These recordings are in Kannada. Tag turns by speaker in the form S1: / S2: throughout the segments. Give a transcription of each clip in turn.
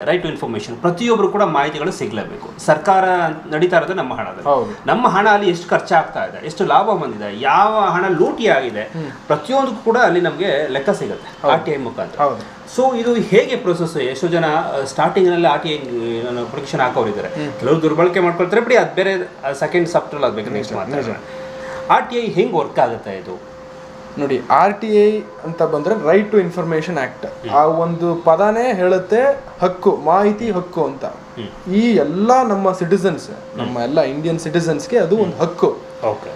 S1: ರೈಟ್ ಟು ಇನ್ಫಾರ್ಮೇಶನ್ ಪ್ರತಿಯೊಬ್ಬರು ಕೂಡ ಮಾಹಿತಿಗಳು ಸಿಗ್ಲೇಬೇಕು. ಸರ್ಕಾರ ನಡೀತಾ ಇರೋದು ನಮ್ಮ ಹಣದಲ್ಲಿ.
S2: ಹೌದು.
S1: ನಮ್ಮ ಹಣ ಅಲ್ಲಿ ಎಷ್ಟು ಖರ್ಚಾಗ್ತಾ ಇದೆ ಎಷ್ಟು ಲಾಭ ಬಂದಿದೆ ಯಾವ ಹಣ ಲೂಟಿ ಆಗಿದೆ ಪ್ರತಿಯೊಂದಕ್ಕೂ ಕೂಡ ಅಲ್ಲಿ ನಮಗೆ ಲೆಕ್ಕ ಸಿಗುತ್ತೆ ಆರ್ ಟಿ ಐ ಮುಖಾಂತರ ಸೊ ಇದು ಹೇಗೆ ಪ್ರೊಸೆಸ್ ಎಷ್ಟೋ ಜನ ಸ್ಟಾರ್ಟಿಂಗ್ನಲ್ಲಿ ಆರ್ ಟಿ ಐ ಹಾಕೋರು ಹಾಕೋರಿದ್ದಾರೆ ಕೆಲವರು ದುರ್ಬಳಕೆ ಮಾಡ್ಕೊಳ್ತಾರೆ ಬಿಡಿ ಅದು ಬೇರೆ ಸೆಕೆಂಡ್ ಸಾಫ್ಟ್ವೇರ್ ಆಗಬೇಕು ನೆಕ್ಸ್ಟ್ ಮಾತಾಡೋಣ. ಆರ್ ಟಿ ಐ ಹೆಂಗೆ ವರ್ಕ್ ಆಗುತ್ತೆ ಇದು?
S2: ನೋಡಿ ಆರ್ ಟಿ ಐ ಅಂತ ಬಂದ್ರೆ ರೈಟ್ ಟು ಇನ್ಫಾರ್ಮೇಶನ್ ಆಕ್ಟ್ ಆ ಒಂದು ಪದಾನೇ ಹೇಳುತ್ತೆ ಹಕ್ಕು ಮಾಹಿತಿ ಹಕ್ಕು ಅಂತ. ಈ ಎಲ್ಲ ನಮ್ಮ ಸಿಟಿಸನ್ಸ್ ನಮ್ಮ ಎಲ್ಲ ಇಂಡಿಯನ್ ಸಿಟಿಸನ್ಸ್ಗೆ ಅದು ಒಂದು ಹಕ್ಕು.
S1: ಓಕೆ.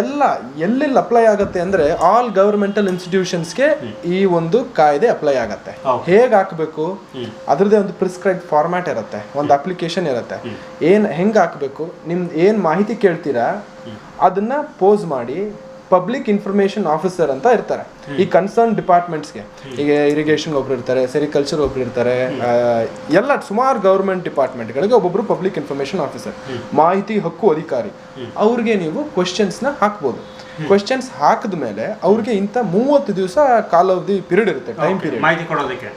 S2: ಎಲ್ಲ ಎಲ್ಲೆಲ್ಲಿ ಅಪ್ಲೈ ಆಗುತ್ತೆ ಅಂದ್ರೆ ಆಲ್ ಗವರ್ಮೆಂಟಲ್ ಇನ್ಸ್ಟಿಟ್ಯೂಷನ್ಸ್ಗೆ ಈ ಒಂದು ಕಾಯ್ದೆ ಅಪ್ಲೈ ಆಗುತ್ತೆ. ಹೇಗೆ ಹಾಕಬೇಕು? ಅದರದೇ ಒಂದು ಪ್ರಿಸ್ಕ್ರೈಬ್ ಫಾರ್ಮ್ಯಾಟ್ ಇರುತ್ತೆ ಒಂದು ಅಪ್ಲಿಕೇಶನ್ ಇರುತ್ತೆ. ಏನು ಹೆಂಗ್ ಹಾಕಬೇಕು? ನಿಮ್ದು ಏನು ಮಾಹಿತಿ ಕೇಳ್ತೀರಾ? ಅದನ್ನ ಪೋಸ್ ಮಾಡಿ ಪಬ್ಲಿಕ್ ಇನ್ಫಾರ್ಮೇಶನ್ ಆಫೀಸರ್ ಅಂತ ಇರ್ತಾರೆ. ಈ ಕನ್ಸರ್ನ್ ಡಿಪಾರ್ಟ್ಮೆಂಟ್ಸ್ಗೆ ಈಗ ಇರಿಗೇಷನ್ ಒಬ್ರು ಇರ್ತಾರೆ ಸೆರಿಕಲ್ಚರ್ ಒಬ್ರು ಇರ್ತಾರೆ ಎಲ್ಲ ಸುಮಾರು ಗೌರ್ಮೆಂಟ್ ಡಿಪಾರ್ಟ್ಮೆಂಟ್ಗಳಿಗೆ ಒಬ್ಬೊಬ್ರು ಪಬ್ಲಿಕ್ ಇನ್ಫಾರ್ಮೇಶನ್ ಆಫೀಸರ್ ಮಾಹಿತಿ ಹಕ್ಕು ಅಧಿಕಾರಿ. ಅವ್ರಿಗೆ ನೀವು ಕ್ವಶನ್ಸ್ನ ಹಾಕ್ಬೋದು. ಕ್ವಶನ್ಸ್ ಹಾಕಿದ ಮೇಲೆ ಅವ್ರಿಗೆ ಇಂಥ ಮೂವತ್ತು ದಿವಸ ಕಾಲಾವಧಿ ಪೀರಿಯಡ್ ಇರುತ್ತೆ ಟೈಮ್ ಪೀರಿಯಡ್
S1: ಕೊಡೋದಕ್ಕೆ.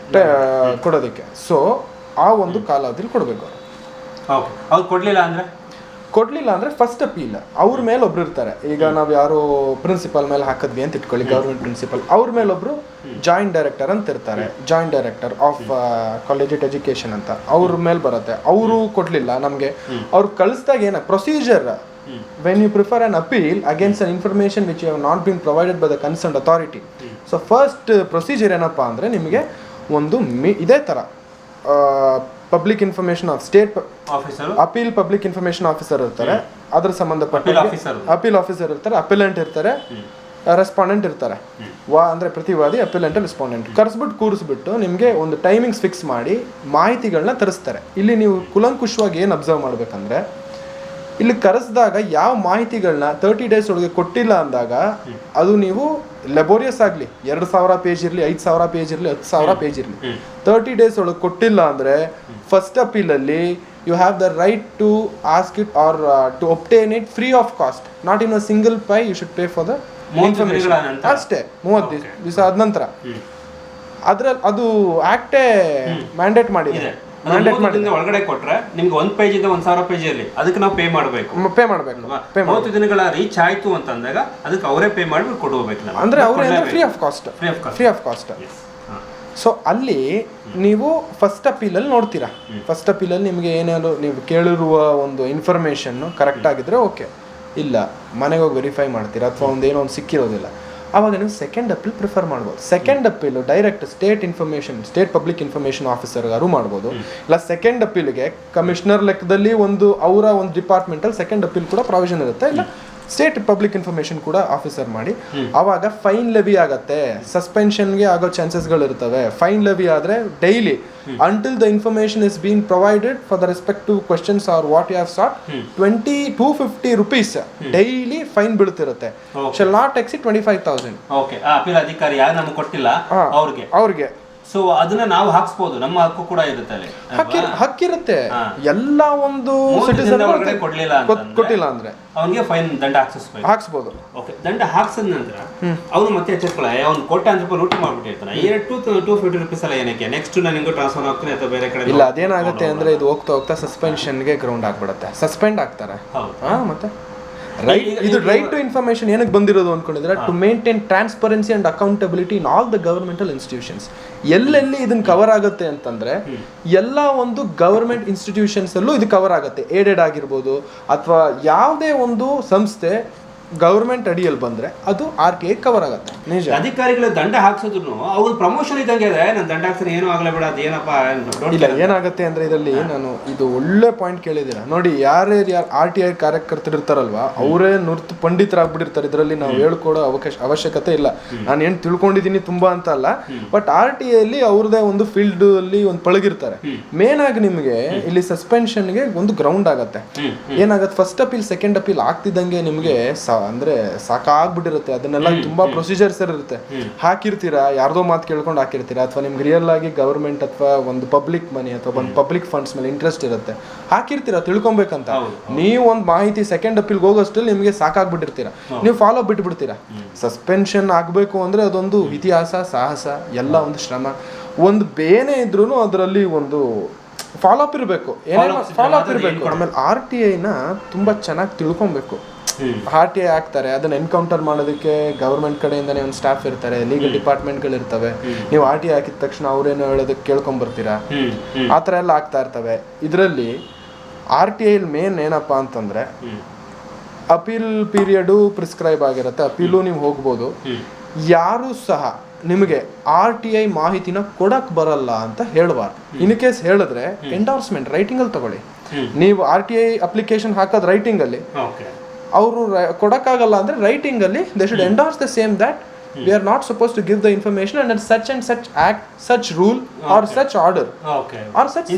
S2: ಕೊಡೋದಕ್ಕೆ. ಸೊ ಆ ಒಂದು ಕಾಲಾವಧಿಲಿ ಕೊಡಬೇಕು
S1: ಅವ್ರು ಕೊಡಲಿಲ್ಲ ಅಂದ್ರೆ?
S2: ಕೊಡ್ಲಿಲ್ಲ ಅಂದ್ರೆ ಫಸ್ಟ್ ಅಪೀಲ್ ಅವ್ರ ಮೇಲೆ ಒಬ್ರು ಇರ್ತಾರೆ. ಈಗ ನಾವು ಯಾರು ಪ್ರಿನ್ಸಿಪಲ್ ಮೇಲೆ ಹಾಕಿದ್ವಿ ಅಂತ ಇಟ್ಕೊಳ್ಳಿ ಗೌರ್ಮೆಂಟ್ ಪ್ರಿನ್ಸಿಪಲ್ ಅವ್ರ ಮೇಲೆ ಒಬ್ರು ಜಾಯಿಂಟ್ ಡೈರೆಕ್ಟರ್ ಅಂತ ಇರ್ತಾರೆ. Joint director of college education ಅಂತ. ಅವ್ರ ಮೇಲೆ ಬರುತ್ತೆ. ಅವರು ಕೊಡ್ಲಿಲ್ಲ. ನಮಗೆ ಅವ್ರು ಕಳಿಸ್ದಾಗ ಏನ procedure when you prefer an appeal against an information which you not bin provided by the concern authority so first procedure ಏನಪ್ಪಾ ಅಂದ್ರೆ ನಿಮಗೆ ಒಂದು ಮಿ ಇದೇ ಥರ public information of state
S1: officer
S2: appeal public information officer ಇರ್ತಾರೆ. ಅದ್ರ ಸಂಬಂಧಪಟ್ಟ
S1: ಅಪೀಲ್ ಆಫೀಸರ್
S2: ಅಪೀಲ್ ಆಫೀಸರ್ ಇರ್ತಾರೆ ಅಪೀಲೆಂಟ್ ಇರ್ತಾರೆ ರೆಸ್ಪಾಂಡೆಂಟ್ ಇರ್ತಾರೆ. ವಾ ಅಂದ್ರೆ ಪ್ರತಿವಾದಿ ಅಪಿಲೆಂಟ್ ರೆಸ್ಪಾಂಡೆಂಟ್ ಕರೆಸ್ಬಿಟ್ಟು ಕೂರಿಸ್ಬಿಟ್ಟು ನಿಮಗೆ ಒಂದು ಟೈಮಿಂಗ್ಸ್ ಫಿಕ್ಸ್ ಮಾಡಿ ಮಾಹಿತಿಗಳನ್ನ ತರಿಸ್ತಾರೆ. ಇಲ್ಲಿ ನೀವು ಕುಲಂಕುಷವಾಗಿ ಏನು ಅಬ್ಸರ್ವ್ ಮಾಡ್ಬೇಕಂದ್ರೆ ಇಲ್ಲಿ ಕರೆಸಿದಾಗ ಯಾವ ಮಾಹಿತಿಗಳನ್ನ ತರ್ಟಿ ಡೇಸ್ ಒಳಗೆ ಕೊಟ್ಟಿಲ್ಲ ಅಂದಾಗ ಅದು ನೀವು ಲೆಬೋರಿಯಸ್ ಆಗಲಿ ಎರಡು ಸಾವಿರ ಪೇಜ್ ಇರಲಿ ಐದು ಸಾವಿರ ಪೇಜ್ ಇರಲಿ ಹತ್ತು ಸಾವಿರ ಪೇಜ್ ಇರಲಿ. ತರ್ಟಿ ಡೇಸ್ ಒಳಗೆ ಕೊಟ್ಟಿಲ್ಲ ಅಂದರೆ first ಅಪೀಲಲ್ಲಿ you have the right to ask it or to obtain it free of cost not in a single pie you should pay for the
S1: information
S2: ಅಷ್ಟೇ ಮೂವತ್ತು ದಿವಸ ದಿವಸ ಆದ ನಂತರ. ಅದ್ರಲ್ಲಿ ಅದು ಆಕ್ಟೇ ಮ್ಯಾಂಡೇಟ್ ಮಾಡಿದೆ.
S1: ಒಳಗಡೆ ಕೊಟ್ರೆ ನಿಮ್ಗೆ ಒಂದ್ ಪೇಜ್ ಇಂದ ಒಂದ್ ಸಾವಿರ ಪೇಜ್ ಇರಲಿ ಅದಕ್ಕೆ ನಾವು ಪೇ ಮಾಡಬೇಕು.
S2: ಪೇ ಮಾಡಬೇಕು.
S1: ಮೂವತ್ತು ದಿನಗಳ ರೀಚ್ ಆಯ್ತು ಅಂತ ಅಂದಾಗ ಅದಕ್ಕೆ ಅವರೇ ಪೇ ಮಾಡಿ ಕೊಡಬೇಕು ನಾವು
S2: ಅಂದ್ರೆ ಅವರೇ free of cost
S1: free of cost
S2: free of cost so ಅಲ್ಲಿ ನೀವು ಫಸ್ಟ್ ಅಪೀಲಲ್ಲಿ ನೋಡ್ತೀರಾ? ಫಸ್ಟ್ ಅಪೀಲಲ್ಲಿ ನಿಮಗೆ ಏನಾದ್ರು ನೀವು ಕೇಳಿರುವ ಒಂದು ಇನ್ಫಾರ್ಮೇಷನ್ನು ಕರೆಕ್ಟ್ ಆಗಿದ್ರೆ ಓಕೆ ಇಲ್ಲ ಮನೆಗೆ ಹೋಗಿ ವೆರಿಫೈ ಮಾಡ್ತೀರಾ? ಅಥವಾ ಒಂದು ಏನೋ ಒಂದು ಸಿಕ್ಕಿರೋದಿಲ್ಲ. ಆವಾಗ ನೀವು ಸೆಕೆಂಡ್ ಅಪೀಲ್ ಪ್ರಿಫರ್ ಮಾಡ್ಬೋದು. Second appeal direct state information state public information ಆಫೀಸರ್ಗಾರು ಮಾಡ್ಬೋದು. ಇಲ್ಲ ಸೆಕೆಂಡ್ ಅಪೀಲ್ಗೆ ಕಮಿಷನರ್ ಲೆಕ್ಕದಲ್ಲಿ ಒಂದು ಅವರ ಒಂದು ಡಿಪಾರ್ಟ್ಮೆಂಟಲ್ಲಿ ಸೆಕೆಂಡ್ ಅಪೀಲ್ ಕೂಡ ಪ್ರಾವಿಷನ್ ಇರುತ್ತೆ. ಇಲ್ಲ ಸ್ಟೇಟ್ ಪಬ್ಲಿಕ್ ಇನ್ಫಾರ್ಮೇಶನ್ ಕೂಡ ಆಫೀಸರ್ ಮಾಡಿ. ಅವಾಗ ಫೈನ್ ಲೆವಿ ಆಗತ್ತೆ. ಸಸ್ಪೆನ್ಷನ್ಗೆ ಆಗೋ ಚಾನ್ಸಸ್ಗಳು ಇರ್ತವೆ. ಫೈನ್ ಲೆವಿ ಆದರೆ daily until the information is been provided for the respective questions or what you have sought twenty two fifty rupees daily fine ಬೀಳ್ತಿರುತ್ತೆ. Shall not exceed twenty five thousand
S1: ಅಧಿಕಾರಿ ಯಾರು ನಮ್ಗೆ ಕೊಟ್ಟಿಲ್ಲ. ಅವ್ರಿಗೆ.
S2: ಅವ್ರಿಗೆ.
S1: ಸೊ ಅದನ್ನ ನಾವು ಹಾಕ್ಸ್ಬೋದು. ನಮ್ಮ ಹಕ್ಕು ಕೂಡ ಇರುತ್ತೆ ಅಲ್ಲಿ.
S2: ಹಕ್ಕಿ ಹಕ್ಕಿರುತ್ತೆ. ಎಲ್ಲ ಒಂದು
S1: ಸಿಟಿಜನ್ ಒಳಗಡೆ ಕೊಡ್ಲಿಲ್ಲ
S2: ಕೊಟ್ಟಿಲ್ಲ ಅಂದ್ರೆ
S1: ಅವನಿಗೆ ಫೈನ್ ದಂಡ ಹಾಕ್ಸಿಸ್ಬೇಕು.
S2: ಹಾಕ್ಸ್ಬೋದು.
S1: ಓಕೆ ದಂಡ ಹಾಕ್ಸಿದ ನಂತರ ಅವನು ಮತ್ತೆ ಎಚ್ಚರಿಕೊಳ್ಳ ಅವ್ನು ಕೋಟೆ ರೂಪಾಯಿ ಲೂಟಿ ಮಾಡ್ಬಿಟ್ಟಿರ್ತಾನೆ ಟೂ ಟೂ ಫಿಫ್ಟಿ ರುಪೀಸ್ ಎಲ್ಲ ಏನಕ್ಕೆ? ನೆಕ್ಸ್ಟ್ ನಾನು ನಿಂಗೂ ಟ್ರಾನ್ಸ್ಫರ್ ಆಗ್ತೀನಿ ಅಥವಾ ಬೇರೆ ಕಡೆ
S2: ಇಲ್ಲ ಅದೇನಾಗುತ್ತೆ ಅಂದ್ರೆ ಇದು ಹೋಗ್ತಾ ಹೋಗ್ತಾ ಸಸ್ಪೆನ್ಷನ್ಗೆ ಗ್ರೌಂಡ್ ಆಗ್ಬಿಡುತ್ತೆ. ಸಸ್ಪೆಂಡ್ ಆಗ್ತಾರೆ.
S1: ಹೌದು.
S2: ಹಾ ಮತ್ತೆ? ರೈಟ್ ಇದು ರೈಟ್ ಟು ಇನ್ಫಾರ್ಮೇಷನ್ ಏನಕ್ಕೆ ಬಂದಿರೋದು ಅನ್ಕೊಂಡಿದ್ರೆ to maintain transparency and accountability in all the governmental institutions ಎಲ್ಲೆಲ್ಲಿ ಇದನ್ನ ಕವರ್ ಆಗುತ್ತೆ ಅಂತಂದ್ರೆ ಎಲ್ಲ ಒಂದು ಗವರ್ಮೆಂಟ್ ಇನ್ಸ್ಟಿಟ್ಯೂಷನ್ಸ್ ಅಲ್ಲೂ ಇದು ಕವರ್ ಆಗುತ್ತೆ. ಏಡೆಡ್ ಆಗಿರ್ಬೋದು ಅಥವಾ ಯಾವುದೇ ಒಂದು ಸಂಸ್ಥೆ ಗವರ್ಮೆಂಟ್ ಅಡಿಯಲ್ಲಿ ಬಂದ್ರೆ ಅದು ಆರ್ ಟಿ ಐ ಕವರ್ ಆಗುತ್ತೆ. ನಿಜ.
S1: ಅಧಿಕಾರಿಗಳು ದಂಡ ಹಾಕ್ಸಿದ್ರು ಅವ್ರ ಪ್ರಮೋಷನ್ ಇದ್ದಂಗೆ ಇದೆ. ನಾನು ದಂಡ ಹಾಕ್ಸಿದ್ರೆ ಏನೂ ಆಗಲ್ಲ ಬಿಡ ಅದು ಏನಪ್ಪ
S2: ಇಲ್ಲ ಏನಾಗುತ್ತೆ ಅಂದ್ರೆ ಇದರಲ್ಲಿ ನಾನು ಇದು ಒಳ್ಳೆ ಪಾಯಿಂಟ್ ಕೇಳಿದ್ದೀರಾ. ನೋಡಿ ಯಾರ್ಯಾರು ಯಾರು ಆರ್ ಟಿ ಐ ಕಾರ್ಯಕರ್ತರು ಇರ್ತಾರಲ್ವಾ ಅವರೇ ನುರ್ತು ಪಂಡಿತರಾಗ್ಬಿಟ್ಟಿರ್ತಾರೆ. ಇದರಲ್ಲಿ ನಾವು ಹೇಳ್ಕೊಡೋ ಅವಕಾಶ ಅವಶ್ಯಕತೆ ಇಲ್ಲ. ನಾನು ಏನು ತಿಳ್ಕೊಂಡಿದ್ದೀನಿ ತುಂಬಾ ಅಂತ ಅಲ್ಲ ಬಟ್ ಆರ್ ಟಿ ಐಲಿ ಅವ್ರದೇ ಒಂದು ಫೀಲ್ಡ್ ಅಲ್ಲಿ ಒಂದು ಪಳಗಿರ್ತಾರೆ. ಮೇನ್ ಆಗಿ ನಿಮಗೆ ಇಲ್ಲಿ ಸಸ್ಪೆನ್ಷನ್ಗೆ ಒಂದು ಗ್ರೌಂಡ್ ಆಗುತ್ತೆ.
S1: ಏನಾಗುತ್ತೆ
S2: ಏನಾಗತ್ತೆ? ಫಸ್ಟ್ ಅಪೀಲ್ ಸೆಕೆಂಡ್ ಅಪೀಲ್ ಆಗ್ತಿದ್ದಂಗೆ ನಿಮಗೆ ಅಂದ್ರೆ ಸಾಕಾಗ್ಬಿಟ್ಟಿರುತ್ತೆ. ಅದನ್ನೆಲ್ಲ ತುಂಬಾ ಪ್ರೊಸೀಜರ್ಸ್ ಇರುತ್ತೆ. ಹಾಕಿರ್ತೀರಾ? ಯಾರ್ದೋ ಮಾತು ಕೇಳ್ಕೊಂಡು ಹಾಕಿರ್ತೀರಾ? ಅಥವಾ ನಿಮ್ಗೆ ರಿಯಲ್ ಆಗಿ ಗೌರ್ಮೆಂಟ್ ಅಥವಾ ಒಂದು ಪಬ್ಲಿಕ್ ಮನಿ ಅಥವಾ ಒಂದು ಪಬ್ಲಿಕ್ ಫಂಡ್ಸ್ ಮೇಲೆ ಇಂಟ್ರೆಸ್ಟ್ ಇರುತ್ತೆ. ಹಾಕಿರ್ತೀರಾ? ತಿಳ್ಕೊಬೇಕಂತ. ನೀವು ಒಂದು ಮಾಹಿತಿ ಸೆಕೆಂಡ್ ಅಪೀಲ್ಗೆ ಹೋಗೋಷ್ಟರಲ್ಲಿ ನಿಮಗೆ ಸಾಕಾಗ್ಬಿಟ್ಟಿರ್ತೀರಾ? ನೀವು ಫಾಲೋ ಬಿಟ್ಬಿಡ್ತೀರಾ? ಸಸ್ಪೆನ್ಷನ್ ಆಗಬೇಕು ಅಂದ್ರೆ ಅದೊಂದು ಇತಿಹಾಸ ಸಾಹಸ ಎಲ್ಲ ಒಂದು ಶ್ರಮ. ಒಂದು ಬೇನೆ ಇದ್ರೂ ಅದರಲ್ಲಿ ಒಂದು ಫಾಲೋ ಅಪ್ ಇರಬೇಕು. ಫಾಲೋ ಅಪ್ ಇರಬೇಕು. ಆಮೇಲೆ ಆರ್ ಟಿ ಐನ ತುಂಬ ಚೆನ್ನಾಗಿ ತಿಳ್ಕೊಬೇಕು. ಆರ್ ಟಿ ಐ ಹಾಕ್ತಾರೆ ಅದನ್ನ ಎನ್ಕೌಂಟರ್ ಮಾಡೋದಕ್ಕೆ ಗೌರ್ಮೆಂಟ್ ಕಡೆಯಿಂದನೇ ಒಂದು ಸ್ಟಾಫ್ ಇರ್ತಾರೆ. ಲೀಗಲ್ ಡಿಪಾರ್ಟ್ಮೆಂಟ್ಗಳು ಇರ್ತವೆ ನೀವು ಆರ್ ಟಿ ಐ ಹಾಕಿದ ತಕ್ಷಣ ಅವ್ರೇನು ಹೇಳೋದಕ್ಕೆ ಕೇಳ್ಕೊಂಬರ್ತೀರಾ? ಆ ಥರ ಎಲ್ಲ ಆಗ್ತಾ ಇರ್ತವೆ. ಇದರಲ್ಲಿ ಆರ್ ಟಿ ಐಲಿ ಮೇನ್ ಏನಪ್ಪ ಅಂತಂದ್ರೆ ಅಪೀಲ್ ಪೀರಿಯಡು ಪ್ರಿಸ್ಕ್ರೈಬ್ ಆಗಿರುತ್ತೆ. ಅಪೀಲು ನೀವು ಹೋಗ್ಬೋದು. ಯಾರು ಸಹ ನಿಮಗೆ ಆರ್ ಟಿ ಐ ಮಾಹಿತಿನ ಕೊಡಕ್ ಬರಲ್ಲ ಅಂತ ಹೇಳಬಾರ್ದು. ಇನ್ ಕೇಸ್ ಹೇಳಿದ್ರೆ ಎಂಡೋರ್ಸ್ಮೆಂಟ್ ರೈಟಿಂಗ್ ಅಲ್ಲಿ ತಗೊಳ್ಳಿ. ನೀವು ಆರ್ ಟಿ ಐ ಅಪ್ಲಿಕೇಶನ್ ಹಾಕೋದು ರೈಟಿಂಗ್ ಅಲ್ಲಿ
S1: ಓಕೆ.
S2: ಅವರು ಕೊಡೋಕ್ಕಾಗಲ್ಲ ಅಂದ್ರೆ ರೈಟಿಂಗಲ್ಲಿ they should endorse the same that we are not suppose to give the information and such and such act such rule or such order or such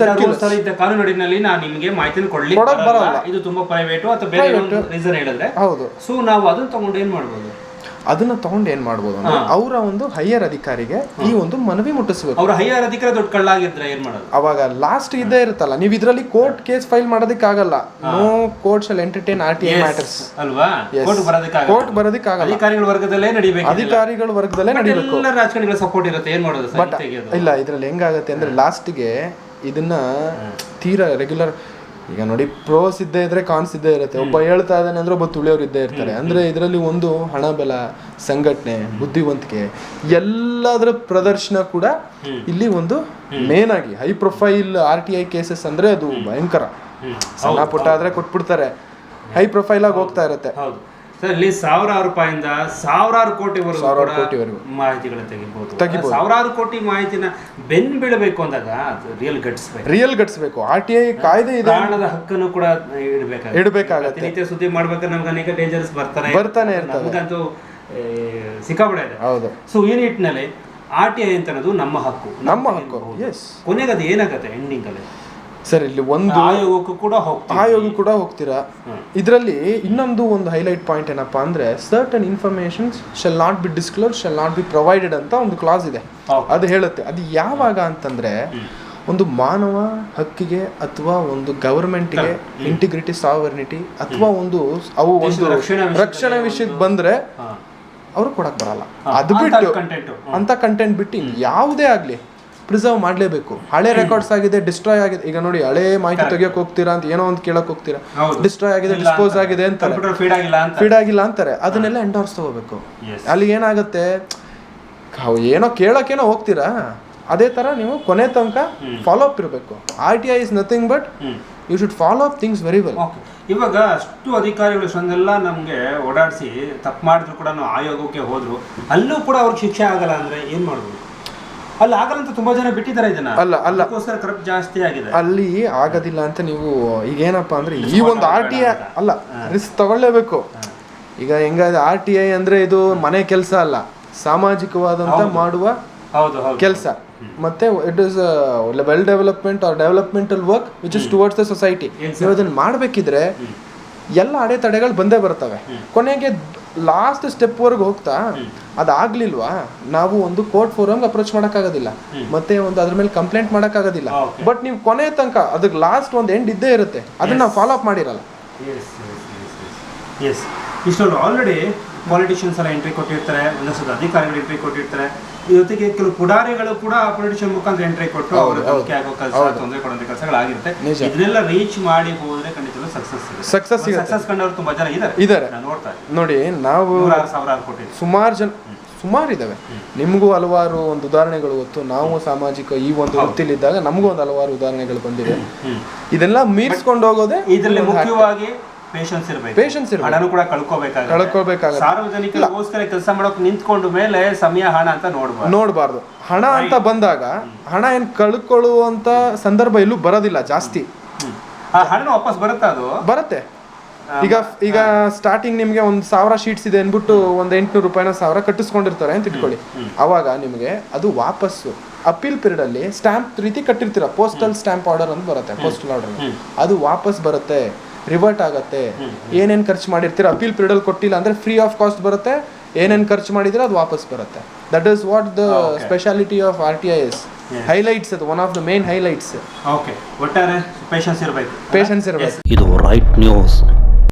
S1: ಕಾನೂನಿನಲ್ಲಿ ನಾನು ನಿಮಗೆ ಮಾಹಿತಿ ಕೊಡ್ಲಿಕ್ಕೆ
S2: ಕೊಡಕ್
S1: ಬರಲ್ಲ. ಇದು ತುಂಬಾ ಪ್ರೈವೇಟ್ ಅಥವಾ ಬೇರೆ ರೀಸನ್ ಹೇಳಿದ್ರೆ.
S2: ಹೌದು.
S1: ಸೊ ನಾವು ಅದನ್ನ ತಗೊಂಡು ಏನ್ ಮಾಡ್ಬೋದು?
S2: ಅದನ್ನ ತಗೊಂಡು ಏನ್ ಮಾಡ್ಬೋದು ಅಂದ್ರೆ ಅವರ ಒಂದು ಹೈಯರ್ ಅಧಿಕಾರಿಗೆ ಈ ಒಂದು ಮನವಿ ಮುಟ್ಟಿಸಬೇಕು.
S1: ಅವ್ರ ಹೈಯರ್ ಅಧಿಕಾರ ದೊಡ್ಡ ಕಳ್ಳಾಗಿದ್ರೆ ಏನ್ ಮಾಡೋದು?
S2: ಅವಾಗ ಲಾಸ್ಟ್ ಇದ್ದೇ ಇರುತ್ತಲ್ಲ ನೀವು ಇದರಲ್ಲಿ court case file ಮಾಡೋದಕ್ಕಾಗಲ್ಲ. No court shall entertain R T I matters
S1: ಅಲ್ವಾ? ಕೋರ್ಟ್ ಬರೋದಕ್ಕೆ
S2: ಕೋರ್ಟ್ ಬರೋದಕ್ಕಾಗಲ್ಲ.
S1: ಅಧಿಕಾರಿಗಳ ವರ್ಗದಲ್ಲೇ ನಡಿಬೇಕು
S2: ಅಧಿಕಾರಿಗಳ ವರ್ಗದಲ್ಲೇ ನಡಿಬೇಕು.
S1: ಎಲ್ಲ ರಾಜಕಾರಣಿಗಳ ಸಪೋರ್ಟ್ ಇರುತ್ತೆ. ಏನ್ ಮಾಡೋದು
S2: ಇಲ್ಲ ಇದ್ರಲ್ಲಿ ಹೆಂಗಾಗತ್ತೆ ಅಂದ್ರೆ ಲಾಸ್ಟ್ಗೆ ಇದನ್ನ ತೀರಾ ರೆಗ್ಯುಲರ್ ಈಗ ನೋಡಿ ಪ್ರೋಸ್ ಇದ್ದೇ ಇದ್ರೆ ಕಾನ್ಸ್ ಇದ್ದೇ ಇರುತ್ತೆ. ಒಬ್ಬ ಹೇಳ್ತಾ ಇದ್ದಾನೆ ಅಂದ್ರೆ ಒಬ್ಬ ತುಳಿಯೋರು ಇದ್ದೇ ಇರ್ತಾರೆ. ಅಂದ್ರೆ ಇದರಲ್ಲಿ ಒಂದು ಹಣ ಬೆಲ ಸಂಘಟನೆ ಬುದ್ಧಿವಂತಿಕೆ ಎಲ್ಲದರ ಪ್ರದರ್ಶನ ಕೂಡ ಇಲ್ಲಿ ಒಂದು ಮೇನ್ ಆಗಿ high profile R T I cases ಅಂದ್ರೆ ಅದು ಭಯಂಕರ. ಸಣ್ಣ ಪುಟ್ಟ ಆದ್ರೆ ಕೊಟ್ಬಿಡ್ತಾರೆ. ಹೈ ಪ್ರೊಫೈಲ್ ಆಗಿ ಹೋಗ್ತಾ ಇರುತ್ತೆ.
S1: ಸರ್ ಇಲ್ಲಿ ಸಾವಿರಾರು ರೂಪಾಯಿಂದ ಸಾವಿರಾರು ಕೋಟಿವರೆಗೂ
S2: ಸಾವಿರಾರು ಕೋಟಿವರೆಗೂ.
S1: ಮಾಹಿತಿಗಳನ್ನ ತೆಗಿಬಹುದು
S2: ತೆಗಿಬೋದು.
S1: ಸಾವಿರಾರು ಕೋಟಿ ಮಾಹಿತಿನ ಬೆನ್ ಬೀಳಬೇಕು ಅಂದಾಗ ಅದು ರಿಯಲ್ ಗಟ್ಸ್ ಬೇಕು
S2: ರಿಯಲ್ ಗಟ್ಸ್ಬೇಕು ಆರ್ ಟಿ ಐ ಕಾಯ್ದೆ ಇದೆ.
S1: ಹಣದ ಹಕ್ಕನ್ನು ಕೂಡ ಇಡಬೇಕಾಗುತ್ತೆ.
S2: ಇಡ್ಬೇಕಾಗತ್ತೆ.
S1: ರೀತಿಯ ಸುದ್ದಿ ಮಾಡ್ಬೇಕಾದ್ರೆ ನಮ್ಗೆ ಅನೇಕ ಡೇಂಜರ್ಸ್ ಬರ್ತಾನೆ
S2: ಬರ್ತಾನೆ ಇರ್ತಾರೆ
S1: ನಮಗಂತೂ ಏ, ಇದೆ.
S2: ಹೌದು.
S1: ಸೊ ಈ ನಿಟ್ಟಿನಲ್ಲಿ ಆರ್ ಟಿ ಐ ಅಂತ ಅನ್ನೋದು ನಮ್ಮ ಹಕ್ಕು.
S2: ನಮ್ಮ ಹಕ್ಕು. ಎಸ್
S1: ಕೊನೆಗೆ ಅದು ಏನಾಗುತ್ತೆ? ಎಂಡಿಂಗ್ ಅಲ್ಲಿ.
S2: ಸರ್ ಇಲ್ಲಿ ಒಂದು
S1: ಆಯೋಗಕ್ಕೂ ಕೂಡ
S2: ಆಯೋಗ ಕೂಡ ಹೋಗ್ತೀರಾ? ಇದರಲ್ಲಿ ಇನ್ನೊಂದು ಒಂದು ಹೈಲೈಟ್ ಪಾಯಿಂಟ್ ಏನಪ್ಪ ಅಂದ್ರೆ certain informations shall not be disclose shall not be provided ಅಂತ ಒಂದು ಕ್ಲಾಸ್ ಇದೆ. ಅದು ಹೇಳುತ್ತೆ. ಅದು ಯಾವಾಗ ಅಂತಂದ್ರೆ ಒಂದು ಮಾನವ ಹಕ್ಕಿಗೆ ಅಥವಾ ಒಂದು ಗವರ್ಮೆಂಟ್ಗೆ ಇಂಟಿಗ್ರಿಟಿ ಸಾವರ್ನಿಟಿ ಅಥವಾ ಒಂದು ಅವು ಒಂದು
S1: ರಕ್ಷಣೆ
S2: ವಿಷಯಕ್ಕೆ ಬಂದ್ರೆ. ಅವ್ರು ಕೊಡಕ್ ಬರಲ್ಲ. ಅದು ಬಿಟ್ಟು. ಅಂತ ಕಂಟೆಂಟ್ ಬಿಟ್ಟು ಯಾವುದೇ ಆಗ್ಲಿ ಪ್ರಿಸರ್ವ್ ಮಾಡಲೇಬೇಕು. ಹಳೆ ರೆಕಾರ್ಡ್ಸ್ ಆಗಿದೆ ಡಿಸ್ಟ್ರಾಯ್ ಆಗಿದೆ. ಈಗ ನೋಡಿ ಹಳೆ ಮಾಹಿತಿ ತೆಗಿಯೋಕೆ ಹೋಗ್ತೀರಾ ಅಂತ ಏನೋ ಒಂದು ಕೇಳಕ್ ಹೋಗ್ತೀರಾ. ಡಿಸ್ಟ್ರಾಯ್ ಆಗಿದೆ ಡಿಸ್ಪೋಸ್ ಆಗಿದೆ ಅಂತಾರೆ.
S1: ಫೀಡ್ ಆಗಿಲ್ಲ ಅಂತ
S2: ಫೀಡ್ ಆಗಿಲ್ಲ ಅಂತಾರೆ. ಅದನ್ನೆಲ್ಲ ಎಂಡೋರ್ಸ್ ತಗೋಬೇಕು. ಅಲ್ಲಿ ಏನಾಗುತ್ತೆ? ಏನೋ ಕೇಳೋಕೇನೋ ಹೋಗ್ತೀರಾ? ಅದೇ ತರ ನೀವು ಕೊನೆ ತನಕ ಫಾಲೋ ಅಪ್ ಇರಬೇಕು. R T I is nothing but you should follow up things very well
S1: ಇವಾಗ ಅಷ್ಟು ಅಧಿಕಾರಿಗಳು ಇಷ್ಟೊಂದೆಲ್ಲ ನಮಗೆ ಓಡಾಡಿಸಿ ತಪ್ಪು ಮಾಡಿದ್ರು ಕೂಡ ಆಯೋಗಕ್ಕೆ ಹೋದ್ರು ಅಲ್ಲೂ ಕೂಡ ಅವ್ರಿಗೆ ಶಿಕ್ಷೆ ಆಗಲ್ಲ ಅಂದ್ರೆ ಏನು ಮಾಡ್ಬೋದು? ಅಲ್ಲಿ ಆಗಲ್ಲ ಅಂತ ತುಂಬಾ ಜನ ಬಿಟ್ಟಿದ್ದಾರೆ ಇದನ್ನ.
S2: ಅಲ್ಲ, ಅಲ್ಲ.
S1: ಅದಕ್ಕೋಸ್ಕರ ಕರಪ್ಟ್ ಜಾಸ್ತಿ ಆಗಿದೆ.
S2: ಅಲ್ಲಿ ಆಗೋದಿಲ್ಲ ಅಂತ ನೀವು ಈಗ ಏನಪ್ಪಾ ಅಂದ್ರೆ ಈ ಒಂದು ಆರ್ ಟಿ ಐ ಅಲ್ಲ ರಿಸ್ಕ್ ತಗೊಳ್ಳೇಬೇಕು. ಈಗ ಹೆಂಗ ಆರ್ ಟಿ ಐ ಅಂದ್ರೆ ಇದು ಮನೆ ಕೆಲಸ ಅಲ್ಲ ಸಾಮಾಜಿಕವಾದಂತ ಮಾಡುವ
S1: ಹೌದು ಹೌದು.
S2: ಕೆಲಸ. ಮತ್ತೆ it is well development or developmental work which is towards the society ನೀವು ಅದನ್ನ ಮಾಡಬೇಕಿದ್ರೆ ಎಲ್ಲ ಅಡೆತಡೆಗಳು ಬಂದೇ ಬರ್ತವೆ. ಕೊನೆಗೆ ಲಾಸ್ಟ್ ಸ್ಟೆಪ್ ವರ್ಗು ಹೋಗ್ತಾ ಅದಾಗ್ಲಿಲ್ವಾ? ನಾವು ಒಂದು ಕೋರ್ಟ್ ಫೋರಮ್ಗೆ ಅಪ್ರೋಚ್ ಮಾಡೋಕ್ಕಾಗೋದಿಲ್ಲ. ಮತ್ತೆ ಒಂದು ಅದ್ರ ಮೇಲೆ ಕಂಪ್ಲೇಂಟ್ ಮಾಡೋಕ್ಕಾಗೋದಿಲ್ಲ. ಬಟ್ ನೀವು ಕೊನೆ ತನಕ ಅದಕ್ಕೆ ಲಾಸ್ಟ್ ಒಂದು ಎಂಡ್ ಇದ್ದೇ ಇರುತ್ತೆ. ಅದನ್ನ ನಾವು ಫಾಲೋ ಅಪ್ ಮಾಡಿರಲ್ಲ.
S1: ಎಸ್ ಇಷ್ಟೊಂದು ಆಲ್ರೆಡಿ ಪಾಲಿಟಿಷಿಯನ್ಸ್ ಎಲ್ಲ ಎಂಟ್ರಿ ಕೊಟ್ಟಿರ್ತಾರೆ ಒಂದಷ್ಟು ಅಧಿಕಾರಿಗಳು ಎಂಟ್ರಿ ಕೊಟ್ಟಿರ್ತಾರೆ. ಜೊತೆಗೆ ಕೆಲವು ಪುಡಾರಿಗಳು ಕೂಡ ಪೊಲಿಟಿಷಿಯನ್ ಮುಖಾಂತರ ಎಂಟ್ರಿ ಕೊಟ್ಟು ಅವರು ತೊಂದರೆ ಕೊಡೋ ಕೆಲಸಗಳಾಗಿರುತ್ತೆ. ಇದನ್ನೆಲ್ಲ ರೀಚ್ ಮಾಡಿ ಹೋದ್ರೆ ಖಂಡಿತಲೂ ಸಕ್ಸಸ್ ಸಕ್ಸಸ್ ಕಂಡವರು ತುಂಬಾ ಜನ ಇದ್ದಾರೆ. ನೋಡ್ತಾ
S2: ನೋಡಿ ನಾವು ಸುಮಾರು ಜನ ಸುಮಾರು ಇದಾವೆ. ನಿಮಗೂ ಹಲವಾರು ಒಂದು ಉದಾಹರಣೆಗಳು ಗೊತ್ತು. ನಾವು ಸಾಮಾಜಿಕ ಈ ಒಂದು ವೃತ್ತಿಲಿದ್ದಾಗ ನಮಗೂ ಒಂದು ಹಲವಾರು ಉದಾಹರಣೆಗಳು ಬಂದಿದೆ ಇದೆಲ್ಲ ಮೀರಿಸ್ಕೊಂಡು ಹೋಗೋದೇ
S1: ಇದರಲ್ಲಿ ಮುಖ್ಯವಾಗಿ ಪೇಷನ್ಸ್ ಇರಬೇಕು.
S2: ಪೇಷನ್ಸ್ ಇರಬೇಕು.
S1: ಹಣನೂ ಕೂಡ ಕಳ್ಕೋಬೇಕಾಗುತ್ತೆ.
S2: ಕಳ್ಕೊಬೇಕಾಗತ್ತೆ.
S1: ಸಾರ್ವಜನಿಕರಿಗೋಸ್ಕರ ಕೆಲಸ ಮಾಡೋಕೆ ನಿಂತ್ಕೊಂಡು ಮೇಲೆ ಸಮಯ ಹಣ ಅಂತ ನೋಡ್ಬಾರ್ದು.
S2: ನೋಡಬಾರ್ದು. ಹಣ ಅಂತ ಬಂದಾಗ ಹಣ ಏನ್ ಕಳ್ಕೊಳ್ಳುವಂತ ಸಂದರ್ಭ ಎಲ್ಲೂ ಬರೋದಿಲ್ಲ ಜಾಸ್ತಿ.
S1: ಹಣ ವಾಪಸ್ ಬರುತ್ತಾ ಅದು?
S2: ಬರುತ್ತೆ. ಈಗ ಈಗ ಸ್ಟಾರ್ಟಿಂಗ್ ನಿಮ್ಗೆ ಒಂದು ಸಾವಿರ ಶೀಟ್ಸ್ ಇದೆ ಅಂದ್ಬಿಟ್ಟು ಒಂದು ಎಂಟ್ನೂರು ರೂಪಾಯಿನ ಸಾವಿರ ಕಟ್ಟಿಸ್ಕೊಂಡಿರ್ತಾರೆ ಅಂತ ಇಟ್ಕೊಳ್ಳಿ. ಅವಾಗ ನಿಮ್ಗೆ ಅದು ವಾಪಸ್ಸು. ಅಪೀಲ್ ಪೀರಿಯಡ್ ಅಲ್ಲಿ ಸ್ಟಾಂಪ್ ರೀತಿ ಕಟ್ಟಿರ್ತೀರ ಪೋಸ್ಟಲ್ ಸ್ಟಾಂಪ್ ಆರ್ಡರ್ ಅಂತ ಬರುತ್ತೆ ಪೋಸ್ಟಲ್ ಆರ್ಡರ್ ಅದು ವಾಪಸ್ ಬರುತ್ತೆ ರಿವರ್ಟ್ ಆಗುತ್ತೆ. ಏನೇನು ಖರ್ಚು ಮಾಡಿರ್ತೀರ ಅಪೀಲ್ ಪೀರಿಯಡಲ್ಲಿ ಕೊಟ್ಟಿಲ್ಲ ಅಂದ್ರೆ ಫ್ರೀ ಆಫ್ ಕಾಸ್ಟ್ ಬರುತ್ತೆ ಏನೇನು ಖರ್ಚು ಮಾಡಿದ್ರೆ ಅದು ವಾಪಸ್ ಬರುತ್ತೆ. That is what the speciality of R T I yes highlights ಅದು one of the main highlights
S1: okay ಒಟ್ಟಾರೆ ಪೇಷನ್ಸ್ ಇರಬೇಕು.
S2: ಪೇಷನ್ಸ್ ಇರಬೇಕು.
S3: ಇದು ರೈಟ್ ನ್ಯೂಸ್